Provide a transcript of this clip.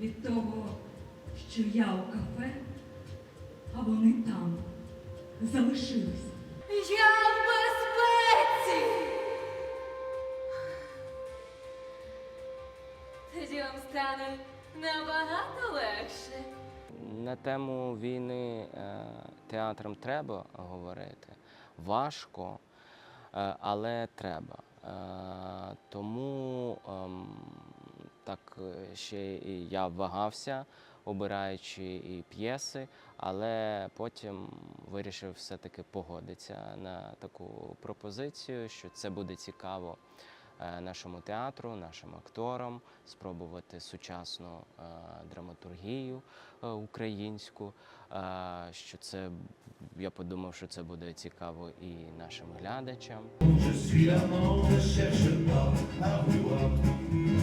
від того, що я у кафе, а вони там залишились. Я в безпеці. Тоді вам стане набагато легше. На тему війни е, театрам треба говорити. Важко, е, але треба. Е, Тому ем, так е, ще і я вагався, обираючи і п'єси, але потім вирішив все-таки погодитися на таку пропозицію, що це буде цікаво е, нашому театру, нашим акторам, спробувати сучасну е, драматургію українську. Що це я подумав, що це буде цікаво і нашим глядачам.